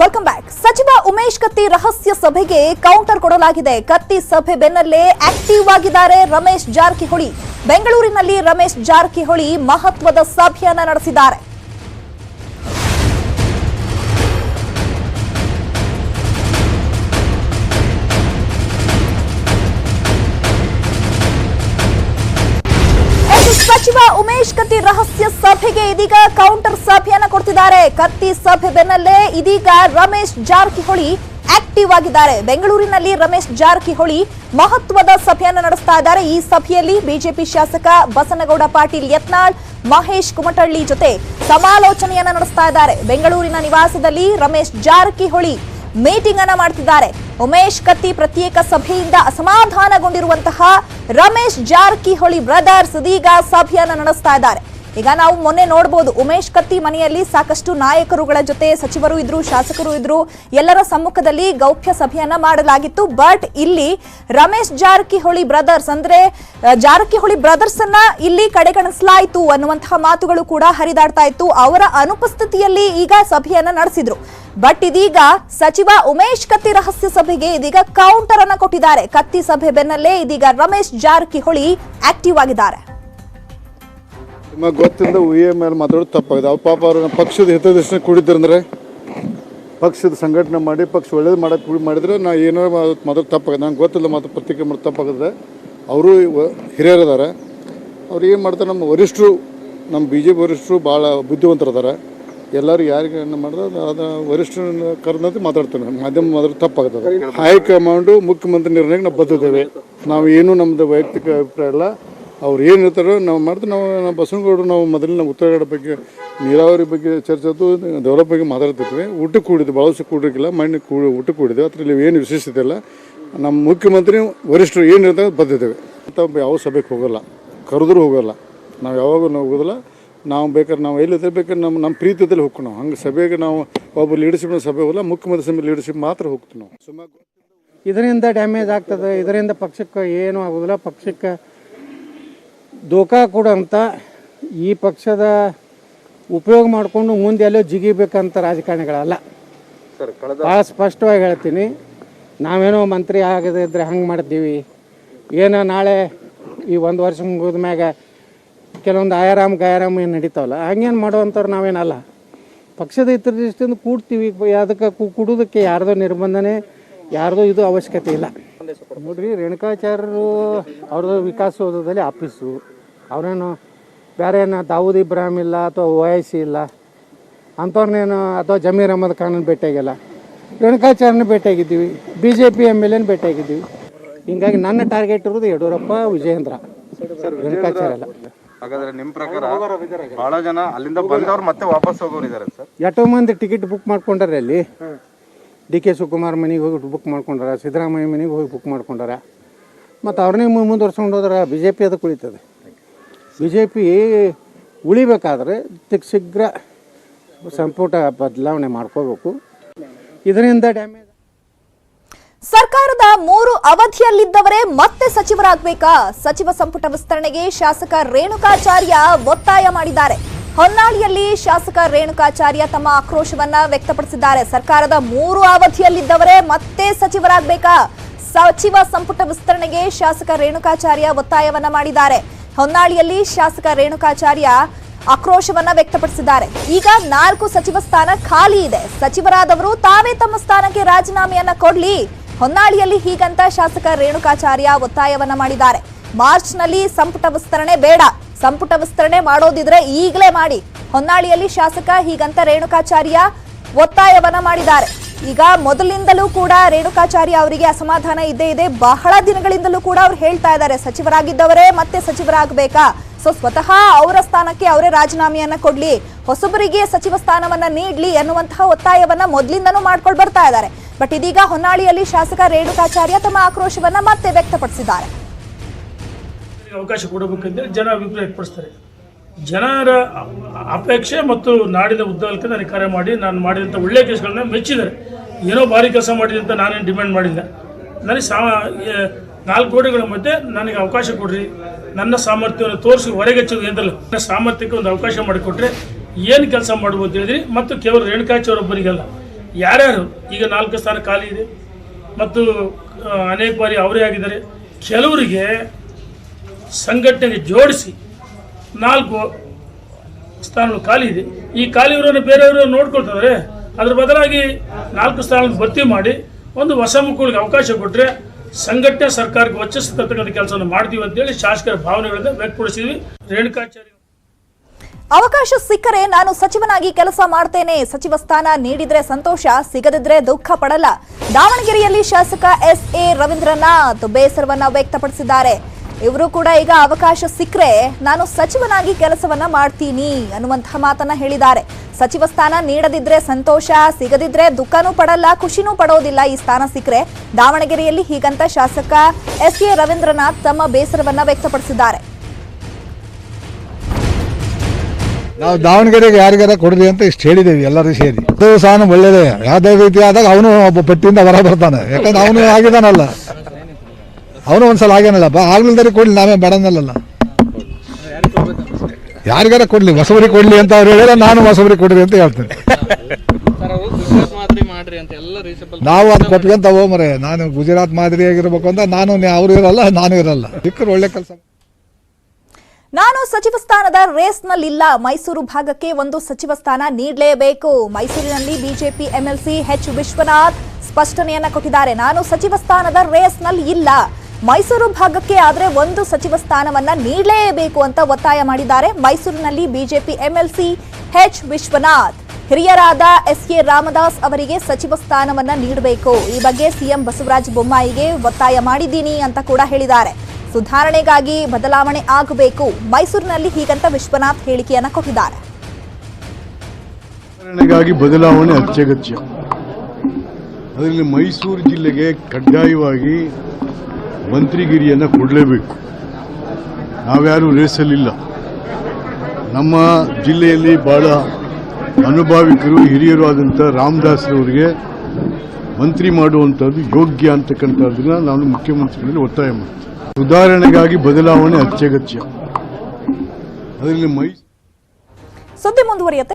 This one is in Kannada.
ವೆಲ್ಕಮ್ ಬ್ಯಾಕ್ ಸಚಿವ ಉಮೇಶ್ ಕತ್ತಿ ರಹಸ್ಯ ಸಭೆಗೆ ಕೌಂಟರ್ ಕೊಡಲಾಗಿದೆ. ಕತ್ತಿ ಸಭೆ ಬೆನ್ನಲ್ಲೇ ಆಕ್ಟಿವ್ ಆಗಿದ್ದಾರೆ ರಮೇಶ್ ಜಾರಕಿಹೊಳಿ. ಬೆಂಗಳೂರಿನಲ್ಲಿ ರಮೇಶ್ ಜಾರಕಿಹೊಳಿ ಮಹತ್ವದ ಸಭೆಯನ್ನ ನಡೆಸಿದ್ದಾರೆ. ಸಚಿವ ಉಮೇಶ್ ಕತ್ತಿ ರಹಸ್ಯ ಸಭೆಗೆ ಇದೀಗ ಕೌಂಟರ್ ಸಭೆಯನ್ನ ಕೊಡ್ತಿದ್ದಾರೆ. ಕತ್ತಿ ಸಭೆ ಬೆನ್ನಲ್ಲೇ ಇದೀಗ ರಮೇಶ್ ಜಾರಕಿಹೊಳಿ ಆಕ್ಟಿವ್ ಆಗಿದ್ದಾರೆ. ಬೆಂಗಳೂರಿನಲ್ಲಿ ರಮೇಶ್ ಜಾರಕಿಹೊಳಿ ಮಹತ್ವದ ಸಭೆಯನ್ನು ನಡೆಸ್ತಾ ಇದ್ದಾರೆ. ಈ ಸಭೆಯಲ್ಲಿ ಬಿಜೆಪಿ ಶಾಸಕ ಬಸನಗೌಡ ಪಾಟೀಲ್ ಯತ್ನಾಳ್, ಮಹೇಶ್ ಕುಮಟಳ್ಳಿ ಜೊತೆ ಸಮಾಲೋಚನೆಯನ್ನ ನಡೆಸ್ತಾ ಇದ್ದಾರೆ. ಬೆಂಗಳೂರಿನ ನಿವಾಸದಲ್ಲಿ ರಮೇಶ್ ಜಾರಕಿಹೊಳಿ ಮೀಟಿಂಗ್ ಅನ್ನ ಮಾಡ್ತಿದ್ದಾರೆ. ಉಮೇಶ್ ಕತ್ತಿ ಪ್ರತ್ಯೇಕ ಸಭೆಯಿಂದ ಅಸಮಾಧಾನಗೊಂಡಿರುವಂತಹ ರಮೇಶ್ ಜಾರಕಿಹೊಳಿ ಬ್ರದರ್ಸ್ ಇದೀಗ ಸಭೆಯನ್ನ ನಡೆಸ್ತಾ ಇದ್ದಾರೆ. ಈಗ ನಾವು ಮೊನ್ನೆ ನೋಡಬಹುದು ಉಮೇಶ್ ಕತ್ತಿ ಮನೆಯಲ್ಲಿ ಸಾಕಷ್ಟು ನಾಯಕರುಗಳ ಜೊತೆ ಸಚಿವರು ಇದ್ರು, ಶಾಸಕರು ಇದ್ರು, ಎಲ್ಲರ ಸಮ್ಮುಖದಲ್ಲಿ ಗೌಪ್ಯ ಸಭೆಯನ್ನ ಮಾಡಲಾಗಿತ್ತು. ಬಟ್ ಇಲ್ಲಿ ರಮೇಶ್ ಜಾರಕಿಹೊಳಿ ಬ್ರದರ್ಸ್ ಅಂದ್ರೆ ಜಾರಕಿಹೊಳಿ ಬ್ರದರ್ಸ್ ಅನ್ನ ಇಲ್ಲಿ ಕಡೆಗಣಿಸಲಾಯಿತು ಅನ್ನುವಂತಹ ಮಾತುಗಳು ಕೂಡ ಹರಿದಾಡ್ತಾ ಇತ್ತು. ಅವರ ಅನುಪಸ್ಥಿತಿಯಲ್ಲಿ ಈಗ ಸಭೆಯನ್ನ ನಡೆಸಿದ್ರು. ಬಟ್ ಇದೀಗ ಸಚಿವ ಉಮೇಶ್ ಕತ್ತಿ ರಹಸ್ಯ ಸಭೆಗೆ ಇದೀಗ ಕೌಂಟರ್ ಅನ್ನ ಕೊಟ್ಟಿದ್ದಾರೆ. ಕತ್ತಿ ಸಭೆ ಬೆನ್ನಲ್ಲೇ ಇದೀಗ ರಮೇಶ್ ಜಾರಕಿಹೊಳಿ ಆಕ್ಟಿವ್ ಆಗಿದ್ದಾರೆ. ನಿಮಗೆ ಗೊತ್ತಿಲ್ಲದ ಉಯ್ಯ ಮೇಲೆ ಮಾತಾಡೋದು ತಪ್ಪಾಗಿದೆ. ಅವ್ರ ಪಾಪ ಅವ್ರನ್ನ ಪಕ್ಷದ ಹಿತದೃಷ್ಟಿ ಕುಡಿದ್ರಂದ್ರೆ ಪಕ್ಷದ ಸಂಘಟನೆ ಮಾಡಿ ಪಕ್ಷ ಒಳ್ಳೇದು ಮಾಡಕ್ಕೆ ಕುಡಿ ಮಾಡಿದರೆ ನಾ ಏನೋ ಮಾತಾಡೋದು ತಪ್ಪಾಗಿದೆ. ನಂಗೆ ಗೊತ್ತಿಲ್ಲ ಮಾತು ಪತ್ರಿಕೆ ಮಾಡೋದು ತಪ್ಪಾಗಿದೆ. ಅವರು ಹಿರಿಯರಿದ್ದಾರೆ. ಅವ್ರು ಏನು ಮಾಡ್ತಾರೆ ನಮ್ಮ ವರಿಷ್ಠರು ನಮ್ಮ ಬಿ ಜೆ ಪಿ ವರಿಷ್ಠರು ಭಾಳ ಬುದ್ಧಿವಂತರಿದ್ದಾರೆ. ಎಲ್ಲರೂ ಯಾರಿಗೆ ಏನು ಮಾಡಿದ್ರೆ ಅದು ವರಿಷ್ಠರನ್ನ ಕರೆದಂತೆ ಮಾತಾಡ್ತೇನೆ. ಮಾಧ್ಯಮ ಮಾತಾಡೋದು ತಪ್ಪಾಗ್ತದೆ. ಹೈಕಮಾಂಡು ಮುಖ್ಯಮಂತ್ರಿ ನಿರ್ಣಯಕ್ಕೆ ನಾವು ಬದ್ಧದ್ದೇವೆ ನಾವು ಏನು ನಮ್ಮದು ವೈಯಕ್ತಿಕ ಅಭಿಪ್ರಾಯ ಇಲ್ಲ. ಅವ್ರು ಏನು ಹೇಳ್ತಾರೋ, ನಾವು ಮಾಡ್ತೀವಿ. ನಾವು ನಾವು ಬಸವನಗೌಡರು, ನಾವು ಮೊದಲಿನ ಉತ್ತರಗಡ ಉತ್ತರ ಬಗ್ಗೆ, ನೀರಾವರಿ ಬಗ್ಗೆ ಚರ್ಚೆದು ಡೆವಲಪ್ ಬಗ್ಗೆ ಮಾತಾಡ್ತಿರ್ತೀವಿ ಊಟಕ್ಕೆ ಕೂಡಿದ್ವಿ ಭಾಳಷ್ಟು ಕೂಡಿರಲಿಲ್ಲ. ಮಣ್ಣು ಕೂಡಿ ಊಟಕ್ಕೆ ಕೂಡಿದ್ವಿ ಅದರಲ್ಲಿ ಏನು ವಿಶೇಷತೆ ಇಲ್ಲ. ನಮ್ಮ ಮುಖ್ಯಮಂತ್ರಿ, ವರಿಷ್ಠರು ಏನು ಹೇಳ್ತಾರೆ ಬದ್ದಿದ್ದೇವೆ. ಅಂತ ಯಾವ ಸಭೆಗೆ ಹೋಗೋಲ್ಲ. ಕರೆದ್ರೂ ಹೋಗೋಲ್ಲ. ನಾವು ಯಾವಾಗೂ ನಾವು ಹೋಗೋದಿಲ್ಲ ನಾವು ಬೇಕಾದ್ರೆ ನಾವು ಎಲ್ಲಿದ್ದರೆ ಬೇಕಾದ್ರೆ ನಮ್ಮ ನಮ್ಮ ಪ್ರೀತಿಯಲ್ಲಿ ಹೋಗ್ತೀವಿ ನಾವು. ಹಂಗೆ ಸಭೆಗೆ ನಾವು ಒಬ್ಬ ಲೀಡರ್ಶಿಪ್ನ ಸಭೆ ಹೋಗಲ್ಲ, ಮುಖ್ಯಮಂತ್ರಿ ಸಭೆ ಲೀಡರ್ಶಿಪ್ ಮಾತ್ರ ಹೋಗ್ತೀವಿ ನಾವು. ಸುಮಾರು ಇದರಿಂದ ಡ್ಯಾಮೇಜ್ ಆಗ್ತದೆ. ಇದರಿಂದ ಪಕ್ಷಕ್ಕೆ ಏನೂ ಆಗೋದಿಲ್ಲ. ಪಕ್ಷಕ್ಕೆ ದೋಖಾ ಕೊಡೋಂಥ ಈ ಪಕ್ಷದ ಉಪಯೋಗ ಮಾಡಿಕೊಂಡು ಮುಂದೆ ಎಲ್ಲೋ ಜಿಗಿಬೇಕಂತ ರಾಜಕಾರಣಿಗಳಲ್ಲ. ಭಾಳ ಸ್ಪಷ್ಟವಾಗಿ ಹೇಳ್ತೀನಿ. ನಾವೇನೋ ಮಂತ್ರಿ ಆಗದೆ ಇದ್ರೆ ಹಂಗೆ ಮಾಡ್ತೀವಿ. ಏನೋ ನಾಳೆ ಈ ಒಂದು ವರ್ಷ ಮುಗಿದ ಮ್ಯಾಗ ಕೆಲವೊಂದು ಆಯಾರಾಮ್ ಗಾಯಾರಾಮ್ ಏನು ನಡೀತಾವಲ್ಲ ಹಂಗೇನು ಮಾಡುವಂಥವ್ರು ನಾವೇನಲ್ಲ. ಪಕ್ಷದ ಹಿತದೃಷ್ಟಿಯಿಂದ ಕೂಡ್ತೀವಿ. ಅದಕ್ಕೆ ಕೂಡೋದಕ್ಕೆ ಯಾರ್ದೋ ನಿರ್ಬಂಧನೆ ಯಾರ್ದೋ ಇದು ಅವಶ್ಯಕತೆ ಇಲ್ಲ. ನೋಡ್ರಿ ರೇಣುಕಾಚಾರ್ಯರು ಅವ್ರದ್ದು ವಿಕಾಸಸೌಧದಲ್ಲಿ ಆಫೀಸು. ಅವರೇನು ಬೇರೆ ಏನು ದಾವೂದ್ ಇಬ್ರಾಹಿಂ ಇಲ್ಲ ಅಥವಾ ಓವೈಸಿ ಇಲ್ಲ ಅಂಥವ್ರನ್ನೇನು ಅಥವಾ ಜಮೀರ್ ಅಹಮದ್ ಖಾನನ್ನು ಭೇಟಿಯಾಗಿಲ್ಲ. ರೇಣುಕಾಚಾರ್ಯನ ಭೇಟಿಯಾಗಿದ್ದೀವಿ B J P M L N ಭೇಟಿಯಾಗಿದ್ದೀವಿ. ಹಿಂಗಾಗಿ ನನ್ನ ಟಾರ್ಗೆಟ್ ಇರೋದು ಯಡಿಯೂರಪ್ಪ ವಿಜಯೇಂದ್ರ. ರೇಣುಕಾಚಾರ್ಯ ಅಲ್ಲ. ಹಾಗಾದ್ರೆ ನಿಮ್ಮ ಪ್ರಕಾರ ಬಹಳ ಜನ ಅಲ್ಲಿಂದ ಬಂದವ್ರು ಮತ್ತೆ ವಾಪಸ್ ಹೋಗೋರು ಇದ್ದಾರೆ ಸರ್? ಎಷ್ಟೋ ಮಂದಿ ಟಿಕೆಟ್ ಬುಕ್ ಮಾಡ್ಕೊಂಡಾರೆ ಅಲ್ಲಿ. ಡಿ ಕೆ ಶಿವಕುಮಾರ್ ಮನೆಗೆ ಹೋಗಿ ಬುಕ್ ಮಾಡ್ಕೊಂಡಾರ ಸಿದ್ದರಾಮಯ್ಯ ಮನೆಗೆ ಹೋಗಿ ಬುಕ್ ಮಾಡ್ಕೊಂಡಾರ. ಮತ್ತು ಅವ್ರನ್ನೇ ಮು- ಮುಂದುವರ್ಸ್ಕೊಂಡು ಹೋದ್ರೆ ಬಿ ಜೆ ಪಿ ಅದಕ್ಕೆ ಉಳಿತದೆ. ಬಿ ಜೆ ಪಿ ಉಳಿಬೇಕಾದ್ರೆ ಶೀಘ್ರ ಸಂಪುಟ ಬದಲಾವಣೆ ಮಾಡ್ಕೋಬೇಕು. ಇದರಿಂದ ಡ್ಯಾಮೇಜ್ ಸರ್ಕಾರದ ಮೂರು ಅವಧಿಯಲ್ಲಿದ್ದವರೇ ಮತ್ತೆ ಸಚಿವರಾಗಬೇಕಾ? ಸಚಿವ ಸಂಪುಟ ವಿಸ್ತರಣೆಗೆ ಶಾಸಕ ರೇಣುಕಾಚಾರ್ಯ ಒತ್ತಾಯ ಮಾಡಿದ್ದಾರೆ. ಹೊನ್ನಾಳಿಯಲ್ಲಿ ಶಾಸಕ ರೇಣುಕಾಚಾರ್ಯ ತಮ್ಮ ಆಕ್ರೋಶವನ್ನ ವ್ಯಕ್ತಪಡಿಸಿದ್ದಾರೆ. ಸರ್ಕಾರದ ಮೂರು ಅವಧಿಯಲ್ಲಿದ್ದವರೇ ಮತ್ತೆ ಸಚಿವರಾಗಬೇಕಾ? ಸಚಿವ ಸಂಪುಟ ವಿಸ್ತರಣೆಗೆ ಶಾಸಕ ರೇಣುಕಾಚಾರ್ಯ ಒತ್ತಾಯವನ್ನ ಮಾಡಿದ್ದಾರೆ. ಹೊನ್ನಾಳಿಯಲ್ಲಿ ಶಾಸಕ ರೇಣುಕಾಚಾರ್ಯ ಆಕ್ರೋಶವನ್ನ ವ್ಯಕ್ತಪಡಿಸಿದ್ದಾರೆ. ಈಗ ನಾಲ್ಕು ಸಚಿವ ಸ್ಥಾನ ಖಾಲಿ ಇದೆ. ಸಚಿವರಾದವರು ತಾವೇ ತಮ್ಮ ಸ್ಥಾನಕ್ಕೆ ರಾಜೀನಾಮೆಯನ್ನ ಕೊಡ್ಲಿ. ಹೊನ್ನಾಳಿಯಲ್ಲಿ ಹೀಗಂತ ಶಾಸಕ ರೇಣುಕಾಚಾರ್ಯ ಒತ್ತಾಯವನ್ನ ಮಾಡಿದ್ದಾರೆ. ಮಾರ್ಚ್ನಲ್ಲಿ ಸಂಪುಟ ವಿಸ್ತರಣೆ ಬೇಡ. ಸಂಪುಟ ವಿಸ್ತರಣೆ ಮಾಡೋದಿದ್ರೆ ಈಗಲೇ ಮಾಡಿ. ಹೊನ್ನಾಳಿಯಲ್ಲಿ ಶಾಸಕ ಹೀಗಂತ ರೇಣುಕಾಚಾರ್ಯ ಒತ್ತಾಯವನ್ನ ಮಾಡಿದ್ದಾರೆ. ಈಗ ಮೊದಲಿಂದಲೂ ಕೂಡ ರೇಣುಕಾಚಾರ್ಯ ಅವರಿಗೆ ಅಸಮಾಧಾನ ಇದ್ದೇ ಇದೆ. ಬಹಳ ದಿನಗಳಿಂದಲೂ ಕೂಡ ಅವ್ರು ಹೇಳ್ತಾ ಇದ್ದಾರೆ, ಸಚಿವರಾಗಿದ್ದವರೇ ಮತ್ತೆ ಸಚಿವರಾಗಬೇಕಾ? ಸೊ ಸ್ವತಃ ಅವರ ಸ್ಥಾನಕ್ಕೆ ಅವರೇ ರಾಜೀನಾಮೆಯನ್ನ ಕೊಡ್ಲಿ, ಹೊಸಬರಿಗೆ ಸಚಿವ ಸ್ಥಾನವನ್ನ ನೀಡ್ಲಿ ಅನ್ನುವಂತಹ ಒತ್ತಾಯವನ್ನ ಮೊದಲಿಂದನೂ ಮಾಡ್ಕೊಂಡು ಬರ್ತಾ ಇದ್ದಾರೆ. ಬಟ್ ಇದೀಗ ಹೊನ್ನಾಳಿಯಲ್ಲಿ ಶಾಸಕ ರೇಣುಕಾಚಾರ್ಯ ತಮ್ಮ ಆಕ್ರೋಶವನ್ನ ಮತ್ತೆ ವ್ಯಕ್ತಪಡಿಸಿದ್ದಾರೆ. ಅವಕಾಶ ಕೊಡಬೇಕಂದ್ರೆ ಜನ ಅಭಿಪ್ರಾಯ ಜನರ ಅಪೇಕ್ಷೆ ಮತ್ತು ನಾಡಿನ ಉದ್ದಕ್ಕೆ ನನಗೆ ಕರೆ ಮಾಡಿ, ನಾನು ಮಾಡಿದಂಥ ಒಳ್ಳೆಯ ಕೆಲಸಗಳನ್ನ ಮೆಚ್ಚಿದ್ದಾರೆ. ಏನೋ ಭಾರಿ ಕೆಲಸ ಮಾಡಿದೆ ಅಂತ ನಾನೇನು ಡಿಮ್ಯಾಂಡ್ ಮಾಡಿಲ್ಲ. ನನಗೆ ಸಾ ನಾಲ್ಕು ಕೋಟಿಗಳ ಮಧ್ಯೆ ನನಗೆ ಅವಕಾಶ ಕೊಡ್ರಿ. ನನ್ನ ಸಾಮರ್ಥ್ಯವನ್ನು ತೋರಿಸಿ ಹೊರಗೆಚ್ಚೋದು ಎಂದಲ್ಲ. ನನ್ನ ಸಾಮರ್ಥ್ಯಕ್ಕೆ ಒಂದು ಅವಕಾಶ ಮಾಡಿಕೊಟ್ರೆ ಏನು ಕೆಲಸ ಮಾಡ್ಬೋದು ಹೇಳಿದ್ರಿ. ಮತ್ತು ಕೇವಲ ರೇಣುಕಾಚಾರ್ಯೊಬ್ಬರಿಗಲ್ಲ ಯಾರ್ಯಾರು? ಈಗ ನಾಲ್ಕು ಸ್ಥಾನ ಖಾಲಿ ಇದೆ. ಮತ್ತು ಅನೇಕ ಬಾರಿ ಅವರೇ ಆಗಿದ್ದಾರೆ. ಕೆಲವರಿಗೆ ಸಂಘಟನೆಗೆ ಜೋಡಿಸಿ ನಾಲ್ಕು ಸ್ಥಾನಗಳು ಖಾಲಿ ಇದೆ. ಈ ಖಾಲಿ ಖಾಲಿಯವರನ್ನು ಬೇರೆಯವರು ನೋಡ್ಕೊಳ್ತಾರೆ. ಅದ್ರ ಬದಲಾಗಿ ನಾಲ್ಕು ಸ್ಥಾನ ಭರ್ತಿ ಮಾಡಿ ಒಂದು ಹೊಸ ಮುಖಗಳಿಗೆ ಅವಕಾಶ ಕೊಟ್ಟರೆ ಸಂಘಟನೆ ಸರ್ಕಾರಕ್ಕೆ ವಂಚಿಸತಕ್ಕಂಥ ಕೆಲಸವನ್ನು ಮಾಡ್ತೀವಿ ಅಂತೇಳಿ ಶಾಸಕರ ಭಾವನೆಗಳಿಂದ ವ್ಯಕ್ತಪಡಿಸಿದ್ವಿ. ರೇಣುಕಾಚಾರ್ಯ ಅವಕಾಶ ಸಿಕ್ಕರೆ ನಾನು ಸಚಿವನಾಗಿ ಕೆಲಸ ಮಾಡ್ತೇನೆ. ಸಚಿವ ಸ್ಥಾನ ನೀಡಿದ್ರೆ ಸಂತೋಷ, ಸಿಗದಿದ್ರೆ ದುಃಖ ಪಡಲ್ಲ. ದಾವಣಗೆರೆಯಲ್ಲಿ ಶಾಸಕ ಎಸ್ ಎ ರವೀಂದ್ರನಾಥ್ ಬೇಸರವನ್ನ ವ್ಯಕ್ತಪಡಿಸಿದ್ದಾರೆ. ಇವರು ಕೂಡ ಈಗ ಅವಕಾಶ ಸಿಕ್ಕರೆ ನಾನು ಸಚಿವನಾಗಿ ಕೆಲಸವನ್ನ ಮಾಡ್ತೀನಿ ಅನ್ನುವಂತಹ ಮಾತನ್ನ ಹೇಳಿದ್ದಾರೆ. ಸಚಿವ ಸ್ಥಾನ ನೀಡದಿದ್ರೆ ಸಂತೋಷ, ಸಿಗದಿದ್ರೆ ದುಃಖನೂ ಪಡಲ್ಲ, ಖುಷಿನೂ ಪಡೋದಿಲ್ಲ ಈ ಸ್ಥಾನ ಸಿಕ್ಕರೆ. ದಾವಣಗೆರೆಯಲ್ಲಿ ಹೀಗಂತ ಶಾಸಕ ಎಸ್ ಎ ರವೀಂದ್ರನಾಥ್ ತಮ್ಮ ಬೇಸರವನ್ನ ವ್ಯಕ್ತಪಡಿಸಿದ್ದಾರೆ. ನಾವು ದಾವಣಗೆರೆಗೆ ಯಾರಿಗಾರ ಕೊಡ್ರಿ ಅಂತ ಇಷ್ಟು ಹೇಳಿದ್ದೀವಿ ಎಲ್ಲರೂ ಸೇರಿ. ಅದು ಸಹ ಒಳ್ಳೇದೇ. ಯಾವುದೇ ರೀತಿ ಆದಾಗ ಅವನು ಒಬ್ಬ ಪಟ್ಟಿಯಿಂದ ಹೊರ ಬರ್ತಾನೆ. ಯಾಕಂದ್ರೆ ಅವನು ಆಗಿದಾನಲ್ಲ ಅವನು ಒಂದ್ಸಲ ಆಗ್ಯಾನಲ್ಲಪ್ಪ ಆಗ್ಲಿಲ್ದರೆ ಕೊಡ್ಲಿ, ನಾವೇ ಬೇಡನಲ್ಲ ಯಾರಿಗಾರ ಕೊಡ್ಲಿ, ಹೊಸಬರಿಗೆ ಕೊಡ್ಲಿ ಅಂತ ಅವ್ರು ಹೇಳಿದ್ರೆ ನಾನು ಹೊಸಬರಿಗೆ ಕೊಡ್ರಿ ಅಂತ ಹೇಳ್ತೇನೆ. ನಾವು ಅದು ಕೊಟ್ಕೊಂತ ಹೋಗ್ಮರೆ ನಾನು ಗುಜರಾತ್ ಮಾದರಿ ಆಗಿರ್ಬೇಕು ಅಂತ, ನಾನು ಅವರು ಇರಲ್ಲ, ನಾನು ಇರಲ್ಲ. ಸಿಕ್ಕರು ಒಳ್ಳೆ ಕೆಲಸ. ನಾನು ಸಚಿವ ಸ್ಥಾನದ ರೇಸ್ನಲ್ಲಿಲ್ಲ. ಮೈಸೂರು ಭಾಗಕ್ಕೆ ಒಂದು ಸಚಿವ ಸ್ಥಾನ ನೀಡಲೇಬೇಕು. ಮೈಸೂರಿನಲ್ಲಿ ಬಿಜೆಪಿ ಎಂಎಲ್ಸಿ ಎಚ್ ವಿಶ್ವನಾಥ್ ಸ್ಪಷ್ಟನೆಯನ್ನ ಕೊಟ್ಟಿದ್ದಾರೆ. ನಾನು ಸಚಿವ ಸ್ಥಾನದ ರೇಸ್ನಲ್ಲಿ ಇಲ್ಲ. ಮೈಸೂರು ಭಾಗಕ್ಕೆ ಆದ್ರೆ ಒಂದು ಸಚಿವ ಸ್ಥಾನವನ್ನ ನೀಡಲೇಬೇಕು ಅಂತ ಒತ್ತಾಯ ಮಾಡಿದ್ದಾರೆ. ಮೈಸೂರಿನಲ್ಲಿ ಬಿಜೆಪಿ ಎಂಎಲ್ಸಿ ಎಚ್ ವಿಶ್ವನಾಥ್. ಹಿರಿಯರಾದ ಎಸ್ ಕೆ ರಾಮದಾಸ್ ಅವರಿಗೆ ಸಚಿವ ಸ್ಥಾನವನ್ನ ನೀಡಬೇಕು. ಈ ಬಗ್ಗೆ ಸಿಎಂ ಬಸವರಾಜ ಬೊಮ್ಮಾಯಿಗೆ ಒತ್ತಾಯ ಮಾಡಿದ್ದೀನಿ ಅಂತ ಕೂಡ ಹೇಳಿದ್ದಾರೆ. ಸುಧಾರಣೆಗಾಗಿ ಬದಲಾವಣೆ ಆಗಬೇಕು. ಮೈಸೂರಿನಲ್ಲಿ ಹೀಗಂತ ವಿಶ್ವನಾಥ್ ಹೇಳಿಕೆಯನ್ನ ಕೊಟ್ಟಿದ್ದಾರೆ. ಬದಲಾವಣೆ ಅತ್ಯಗತ್ಯ. ಅದರಲ್ಲಿ ಮೈಸೂರು ಜಿಲ್ಲೆಗೆ ಕಡ್ಡಾಯವಾಗಿ ಮಂತ್ರಿಗಿರಿಯನ್ನು ಕೊಡಲೇಬೇಕು. ನಾವ್ಯಾರೂ ರೇಸಲಿಲ್ಲ ನಮ್ಮ ಜಿಲ್ಲೆಯಲ್ಲಿ ಬಹಳ ಅನುಭಾವಿಕರು, ಹಿರಿಯರು ಆದಂಥ ರಾಮದಾಸ್ರವರಿಗೆ ಮಂತ್ರಿ ಮಾಡುವಂಥದ್ದು ಯೋಗ್ಯ ಅಂತಕ್ಕಂಥದ್ದನ್ನ ನಾನು ಮುಖ್ಯಮಂತ್ರಿಗಳಲ್ಲಿ ಒತ್ತಾಯ ಮಾಡ್ತೀನಿ. ಸುಧಾರಣೆಗಾಗಿ ಬದಲಾವಣೆ ಅತ್ಯಗತ್ಯ. ಅದರಲ್ಲಿ ಮೈ ಸುದ್ದಿ ಮುಂದುವರಿಯುತ್ತೆ.